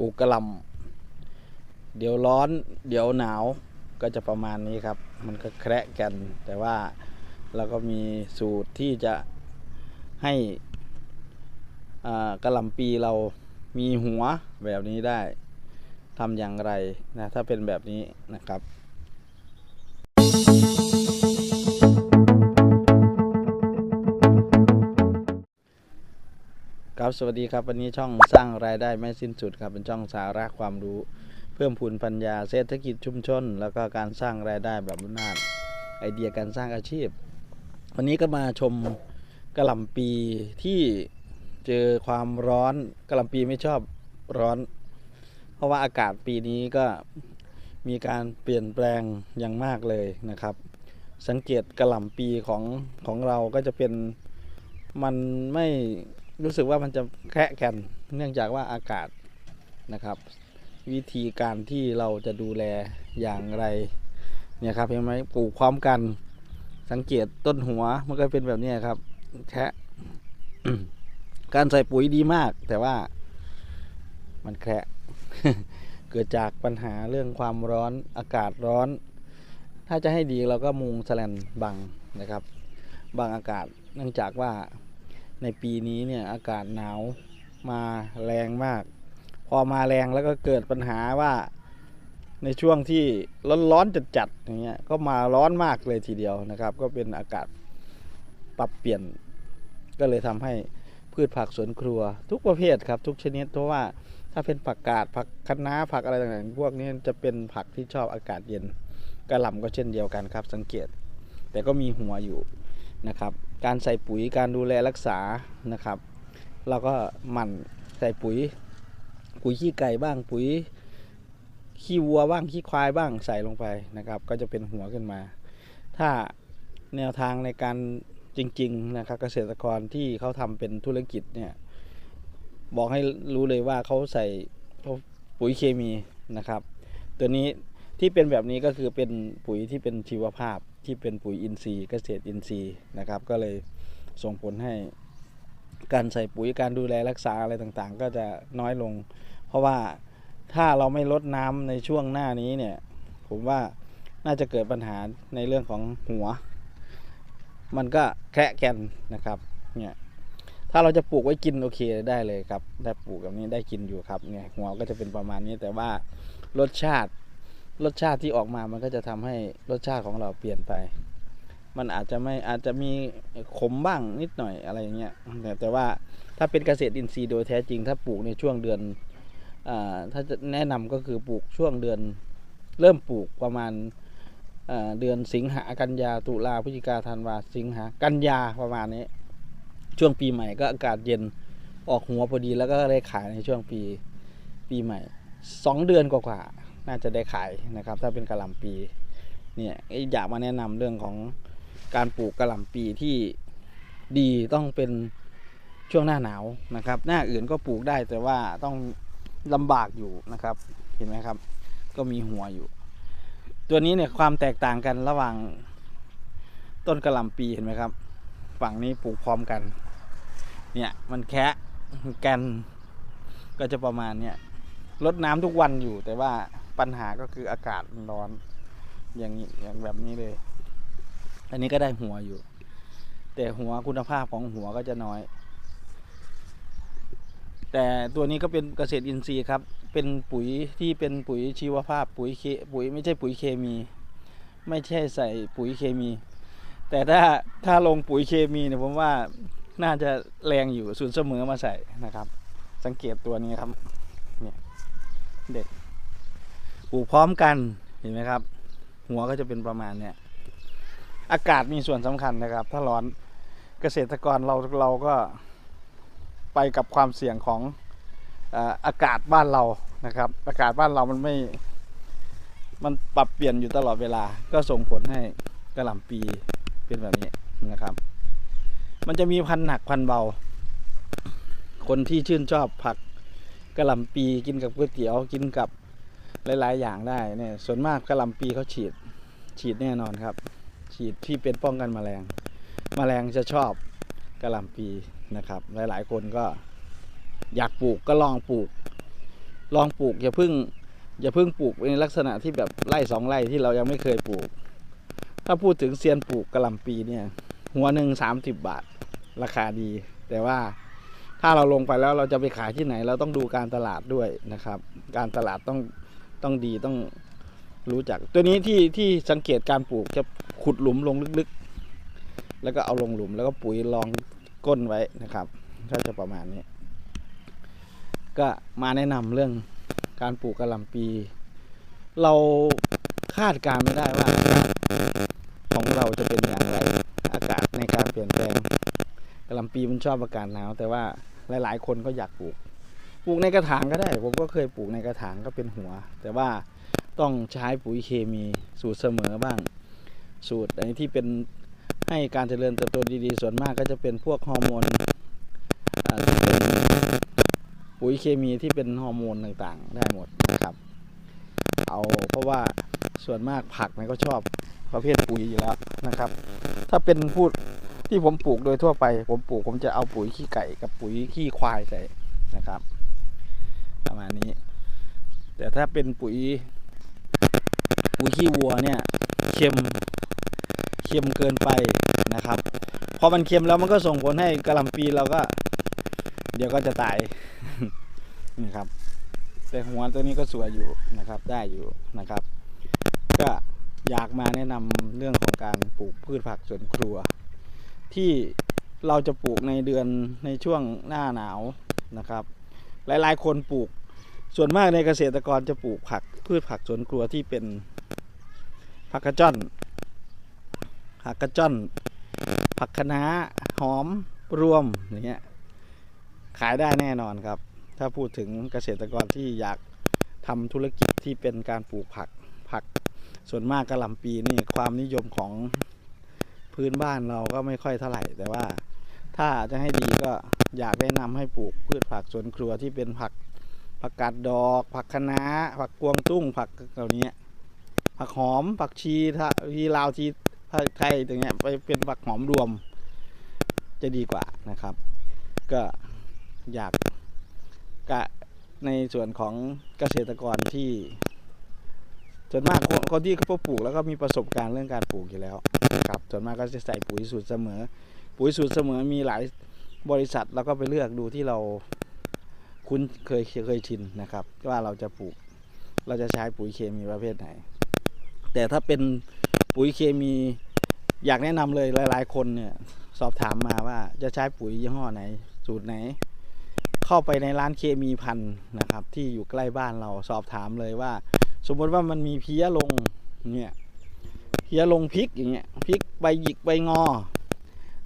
ปลูกกระลำเดี๋ยวร้อนเดี๋ยวหนาวก็จะประมาณนี้ครับ มันก็แคระกัน แต่ว่าเราก็มีสูตรที่จะให้กระลำปีเรามีหัวแบบนี้ได้ทำอย่างไรนะถ้าเป็นแบบนี้นะครับ ครับสวัสดีครับวันนี้ช่องสร้างรายได้ไม่สิ้นสุดครับเป็นช่องสาระความรู้ เพิ่มพูนปัญญาเศรษฐกิจชุมชน แล้วก็การสร้างรายได้แบบบุญนาถไอเดียการสร้างอาชีพ วันนี้ก็มาชมกระหล่ำปีที่เจอความร้อนกระหล่ำปีไม่ชอบร้อน เพราะว่าอากาศปีนี้ก็มีการเปลี่ยนแปลงอย่างมากเลยนะครับ สังเกตกระหล่ำปีของของเราก็จะเป็นมันไม่ รู้สึกว่ามันจะแคะกันเนื่องจากว่าอากาศนะครับ วิธีการที่เราจะดูแลอย่างไรเนี่ยครับเห็นไหมปลูกพร้อมกันสังเกตต้นหัวมันก็เป็นแบบนี้ครับแคะการใส่ปุ๋ยดีมาก แต่ว่ามันแคะเกิดจากปัญหาเรื่องความร้อนอากาศร้อน ถ้าจะให้ดีเราก็มุงแสแลนบังนะครับ บังอากาศเนื่องจากว่า ในปีนี้เนี่ยอากาศหนาวมาแรงมาก พอมาแรงแล้วก็เกิดปัญหาว่าในช่วงที่ร้อนๆจัดๆอย่างเงี้ยก็มาร้อนมากเลยทีเดียวนะครับ ก็เป็นอากาศปรับเปลี่ยน ก็เลยทำให้พืชผักสวนครัว ทุกประเภทครับทุกชนิดเพราะว่าถ้าเป็นผักกาดผักคะน้าผักอะไรต่างๆพวกนี้จะเป็นผักที่ชอบอากาศเย็นกระหล่ำก็เช่นเดียวกันครับ สังเกต แต่ก็มีหัวอยู่นะครับ การใส่ปุ๋ยการดูแลรักษานะครับ เราก็หมั่นใส่ปุ๋ย ปุ๋ยขี้ไก่บ้างปุ๋ยขี้วัวบ้างขี้ควายบ้างใส่ลงไปนะครับ ก็จะเป็นหัวขึ้นมา ถ้าแนวทางในการจริง ๆ นะครับ เกษตรกรที่เขาทำเป็นธุรกิจเนี่ยบอกให้รู้เลยว่าเขาใส่ปุ๋ยเคมีนะครับ ตัวนี้ ที่เป็นแบบนี้ก็คือเป็นปุ๋ยที่เป็นชีวภาพที่เป็นปุ๋ยอินทรีย์เกษตรอินทรีย์นะครับ ก็เลยส่งผลให้การใส่ปุ๋ยการดูแลรักษาอะไรต่างๆ ก็จะน้อยลง เพราะว่าถ้าเราไม่ลดน้ำในช่วงหน้านี้เนี่ย ผมว่าน่าจะเกิดปัญหาในเรื่องของหัว มันก็แคะแกนนะครับเนี่ยถ้าเราจะปลูกไว้กินโอเคได้เลยครับได้ปลูกแบบนี้ได้กินอยู่ครับเนี่ยหัวก็จะเป็นประมาณนี้แต่ว่ารสชาติ รสชาติที่ออกมามันก็จะทำให้รสชาติของเราเปลี่ยนไป มันอาจจะไม่อาจจะมีขมบ้างนิดหน่อยอะไรอย่างเงี้ยแต่แต่ว่าถ้าเป็นเกษตรอินทรีย์โดยแท้จริง ถ้าปลูกในช่วงเดือนอถ้าจะแนะนำก็คือปลูกช่วงเดือน เริ่มปลูกประมาณเดือนสิงหากันยาตุลาพฤศจิกาธันวาสิงหากันยาประมาณนี้ ช่วงปีใหม่ก็อากาศเย็นออกหัวพอดีแล้วก็ได้ขายในช่วงปีปีใหม่สองเดือนกว่าๆ น่าจะได้ขายนะครับ ถ้าเป็นกระหล่ำปีเนี่ยอยากมาแนะนำเรื่องของการปลูกกระหล่ำปีที่ดีต้องเป็นช่วงหน้าหนาวนะครับ หน้าอื่นก็ปลูกได้แต่ว่าต้องลำบากอยู่นะครับ เห็นไหมครับ ก็มีหัวอยู่ ตัวนี้เนี่ยความแตกต่างกันระหว่างต้นกระหล่ำปีเห็นไหมครับ ฝั่งนี้ปลูกพร้อมกัน เนี่ยมันแคะแกนก็จะประมาณเนี่ยลดน้ำทุกวันอยู่แต่ว่า ปัญหาก็คืออากาศมันร้อนอย่างนี้อย่างแบบนี้เลย อันนี้ก็ได้หัวอยู่ แต่หัวคุณภาพของหัวก็จะน้อย แต่ตัวนี้ก็เป็นเกษตรอินทรีย์ครับ เป็นปุ๋ยที่เป็นปุ๋ยชีวภาพปุ๋ยเคปุ๋ยไม่ใช่ปุ๋ยเคมี ไม่ใช่ใส่ปุ๋ยเคมี แต่ถ้าถ้าลงปุ๋ยเคมีเนี่ยผมว่าน่าจะแรงอยู่ส่วนเสมอมาใส่นะครับ สังเกตตัวนี้ครับเนี่ยเด็ก ปลูกพร้อมกันเห็นไหมครับ หัวก็จะเป็นประมาณเนี้ยอากาศมีส่วนสำคัญนะครับ ถ้าร้อนเกษตรกรเราเราก็ไปกับความเสี่ยงของอากาศบ้านเรานะครับ อากาศบ้านเรามันไม่ มันปรับเปลี่ยนอยู่ตลอดเวลา ก็ส่งผลให้กระหล่ำปีเป็นแบบนี้นะครับ มันจะมีพันหนักพันเบา คนที่ชื่นชอบผักกระหล่ำปีกินกับก๋วยเตี๋ยวกินกับ หลาย ๆ อย่างได้เนี่ยส่วนมากกระลำปีเขาฉีดฉีดแน่นอนครับ ฉีดที่เป็นป้องกันแมลงแมลงจะชอบกระลำปีนะครับ หลาย ๆ คนก็อยากปลูกก็ลองปลูก ลองปลูกอย่าเพึ่งอย่าเพึ่งปลูกในลักษณะที่แบบไร่สองไร่ที่เรายังไม่เคยปลูก ถ้าพูดถึงเซียนปลูกกระลำปีเนี่ย หัวหนึ่งสามสิบบาทราคาดี แต่ว่าถ้าเราลงไปแล้วเราจะไปขายที่ไหน เราต้องดูการตลาดด้วยนะครับ การตลาดต้อง ต้องดีต้องรู้จัก ตัวนี้ที่ที่สังเกตการปลูกจะขุดหลุมลงลึกๆ แล้วก็เอาลงหลุมแล้วก็ปุ๋ยรองก้นไว้นะครับก็จะประมาณนี้ ก็มาแนะนำเรื่องการปลูกกระหล่ำปี เราคาดการไม่ได้ว่าของเราจะเป็นอย่างไร อากาศในการเปลี่ยนแปลงกระหล่ำปีมันชอบอากาศหนาวแต่ว่าหลาย ๆ คนก็อยากปลูก ลูกในกระถางก็ได้ ผมก็เคยปลูกในกระถางก็เป็นหัว แต่ว่าต้องใช้ปุ๋ยเคมีสูตรเสมอบ้าง สูตรอันนี้ที่เป็นให้การเจริญเติบโตดีๆ ส่วนมากก็จะเป็นพวกฮอร์โมนอ่าเป็นปุ๋ยเคมีที่เป็นฮอร์โมนต่างๆ ได้หมดนะครับ เอาเพราะว่าส่วนมากผักมันก็ชอบประเภทปุ๋ยอยู่แล้วนะครับ ถ้าเป็นพูดที่ผมปลูกโดยทั่วไป ผมปลูกผมจะเอาปุ๋ยขี้ไก่กับปุ๋ยขี้ควายใส่นะครับ ประมาณนี้ แต่ถ้าเป็นปุ๋ยปุ๋ยขี้วัวเนี่ยเค็มเค็มเกินไปนะครับพอมันเค็มแล้วมันก็ส่งผลให้กระลำปีเราก็ เดี๋ยวก็จะตายนี่ครับ แต่หัวตัวนี้ก็สวยอยู่นะครับ ได้อยู่นะครับ ก็อยากมาแนะนำเรื่องของการปลูกพืชผักสวนครัว ที่เราจะปลูกในเดือนในช่วงหน้าหนาวนะครับ หลายๆ คนปลูก ส่วนมากในเกษตรกรจะปลูกผักพืชผักสวนครัวที่เป็นผักกระจ้อนผักกระจ้อน ผักคะน้าหอมรวมอย่างเงี้ยขายได้แน่นอนครับ ถ้าพูดถึงเกษตรกรที่อยากทำธุรกิจที่เป็นการปลูกผักผักส่วนมากกระหล่ำปีนี่ความนิยมของพื้นบ้านเราก็ไม่ค่อยเท่าไหร่ แต่ว่าถ้าจะให้ดีก็ อยากแนะนำให้ปลูกพืชผักสวนครัวที่เป็นผักผักกาดดอก ผักคะน้า ผักกวางตุ้งผักเหล่านี้ผักหอมผักชีทะทีลาวทีไทยตรงเนี้ยไปเป็นผักหอมรวม จะดีกว่านะครับ ก็อยากกะในส่วนของเกษตรกรที่ส่วนมากคนคนที่เขาปลูกแล้วก็มีประสบการณ์เรื่องการปลูกอยู่แล้วครับส่วนมากก็จะใส่ปุ๋ยสูตรเสมอ ปุ๋ยสูตรเสมอมีหลาย บริษัทแล้วก็ไปเลือกดูที่เราคุ้นเคยเคยชินนะครับ ว่าเราจะปลูกเราจะใช้ปุ๋ยเคมีประเภทไหน แต่ถ้าเป็นปุ๋ยเคมีอยากแนะนำเลยหลาย ๆ คนเนี่ยสอบถามมาว่าจะใช้ปุ๋ยยี่ห้อไหน สูตรไหน เข้าไปในร้านเคมีพันธุ์นะครับ ที่อยู่ใกล้บ้านเราสอบถามเลยว่า สมมติว่ามันมีเพี้ยลงเนี่ยเพี้ยลงพริกอย่างเงี้ยพริกใบหยิกใบงอ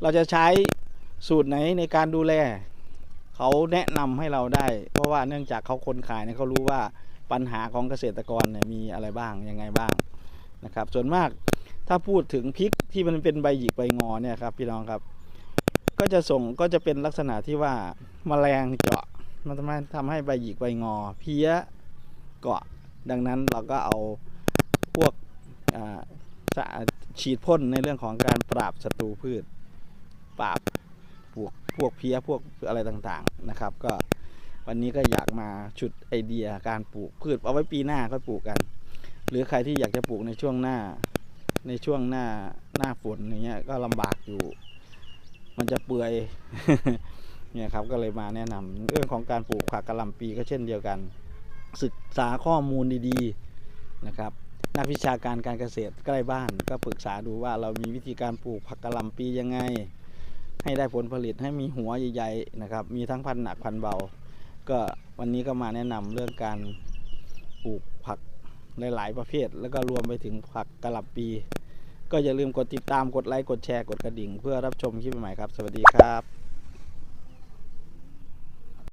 เราจะใช้ สูตรไหนในการดูแล เขาแนะนำให้เราได้ เพราะว่าเนื่องจากเขาคนขายเนี่ยเขารู้ว่าปัญหาของเกษตรกรเนี่ยมีอะไรบ้างยังไงบ้างนะครับ ส่วนมากถ้าพูดถึงพริกที่มันเป็นใบหยิกใบงอเนี่ยครับพี่น้องครับ ก็จะส่งก็จะเป็นลักษณะที่ว่าแมลงเจาะมันทำให้ทำให้ใบหยิกใบงอ เพี้ยเกาะดังนั้นเราก็เอาพวกอ่าฉีดพ่นในเรื่องของการปราบศัตรูพืช ปราบ พวกพวกเพี้ยพวกอะไรต่างๆนะครับ ก็วันนี้ก็อยากมาชุดไอเดียการปลูกพืชเอาไว้ปีหน้าก็ปลูกกัน หรือใครที่อยากจะปลูกในช่วงหน้า ในช่วงหน้าหน้าฝนอย่างเงี้ยก็ลำบากอยู่ มันจะเปื่อยเนี่ยครับก็เลยมาแนะนำเรื่องของการปลูกผักกะหล่ำปีก็เช่นเดียวกัน ศึกษาข้อมูลดีๆนะครับนักวิชาการการเกษตรใกล้บ้านก็ปรึกษาดูว่าเรามีวิธีการปลูกผักกะหล่ำปียังไง ให้ได้ผลผลิตให้มีหัวใหญ่ๆนะครับ มีทั้งพันหนักพันเบา ก็วันนี้ก็มาแนะนำเรื่องการปลูกผักหลายๆประเภท แล้วก็รวมไปถึงผักกะหล่ำปี ก็อย่าลืมกดติดตามกดไลค์กดแชร์กดกระดิ่ง เพื่อรับชมคลิปใหม่ๆครับ สวัสดีครับ